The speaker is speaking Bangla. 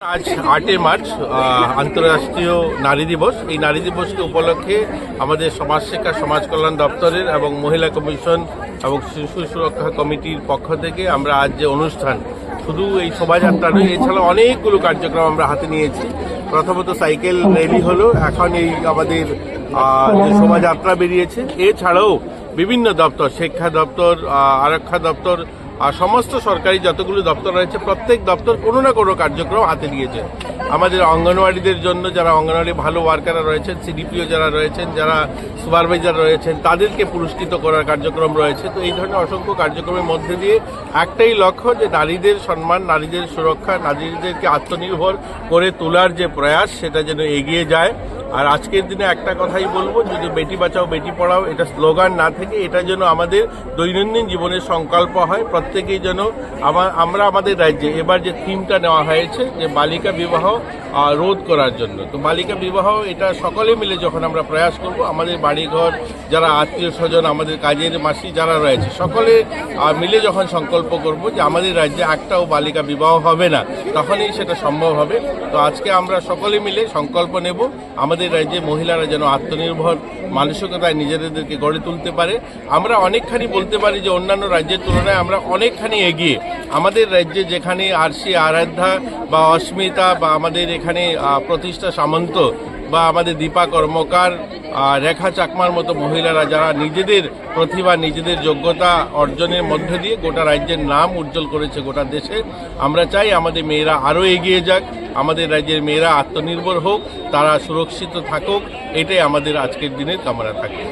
আজ আটই মার্চ আন্তর্রাষ্ট্রীয় নারী দিবস। এই নারী দিবসকে উপলক্ষে আমাদের সমাজ শিক্ষা, সমাজ কল্যাণ দপ্তরের এবং মহিলা কমিশন এবং শিশু সুরক্ষা কমিটির পক্ষ থেকে আমরা আজ যে অনুষ্ঠান, শুধু এই শোভাযাত্রা নয় এছাড়া অনেকগুলো কার্যক্রম আমরা হাতে নিয়েছি। প্রথমত সাইকেল র্যালি হলো, এখন এই আমাদের যে শোভাযাত্রা বেরিয়েছে। এছাড়াও বিভিন্ন দপ্তর, শিক্ষা দপ্তর আরক্ষা দপ্তর আর সমস্ত সরকারি যতগুলো দপ্তর রয়েছে, প্রত্যেক দপ্তর কোনো না কোনো কার্যক্রম হাতে নিয়েছে। আমাদের অঙ্গনওয়াড়িদের জন্য যারা অঙ্গনওয়াড়ি ভালো ওয়ার্কাররা রয়েছেন, সিডিপিও যারা রয়েছেন, যারা সুপারভাইজার রয়েছেন, তাদেরকে পুরস্কৃত করার কার্যক্রম রয়েছে। তো এই ধরনের অসংখ্য কার্যক্রমের মধ্যে দিয়ে একটাই লক্ষ্য যে নারীদের সম্মান, নারীদের সুরক্ষা, নারীদেরকে আত্মনির্ভর করে তোলার যে প্রয়াস, সেটা যেন এগিয়ে যায়। আর আজকের দিনে একটা কথাই বলব, যদি বেটি বাঁচাও, বেটি পড়াও, এটা স্লোগান না থেকে এটা যেন আমাদের দৈনন্দিন জীবনের সংকল্প হয়, প্রত্যেকেই যেন আমার আমরা আমাদের রাজ্যে এবার যে থিমটা নেওয়া হয়েছে, যে বালিকা বিবাহ রোধ করার জন্য। তো বালিকা বিবাহ, এটা সকলে মিলে যখন আমরা প্রয়াস করব, আমাদের বাড়িঘর, যারা আত্মীয় স্বজন, আমাদের কাজের মাসি যারা রয়েছে, সকলে মিলে যখন সংকল্প করব যে আমাদের রাজ্যে একটাও বালিকা বিবাহ হবে না, তখনই সেটা সম্ভব হবে। তো আজকে আমরা সকলে মিলে সংকল্প নেব, আমাদের রাজ্যে মহিলারা যেন আত্মনির্ভর, মানসিকতায় নিজেদেরকে গড়ে তুলতে পারে। আমরা অনেকখানি বলতে পারি যে অন্যান্য রাজ্যের তুলনায় আমরা অনেকখানি এগিয়ে আমাদের রাজ্যে যেখানে আরসি আরাধ্যা বা অস্মিতা বা আমাদের এখানে প্রতিষ্ঠা সামন্ত বা আমাদের দীপা কর্মকার রেখা চাকমার মতো মহিলারা যারা নিজেদের প্রতিভা, নিজেদের যোগ্যতা অর্জনের মধ্যে দিয়ে গোটা রাজ্যের নাম উজ্জ্বল করেছে গোটা দেশে, আমরা চাই আমাদের মেয়েরা আরও এগিয়ে যাক, আমাদের রাজ্যের মেয়েরা আত্মনির্ভর হোক, তারা সুরক্ষিত থাকুক, এটাই আমাদের আজকের দিনের কামনা থাকে।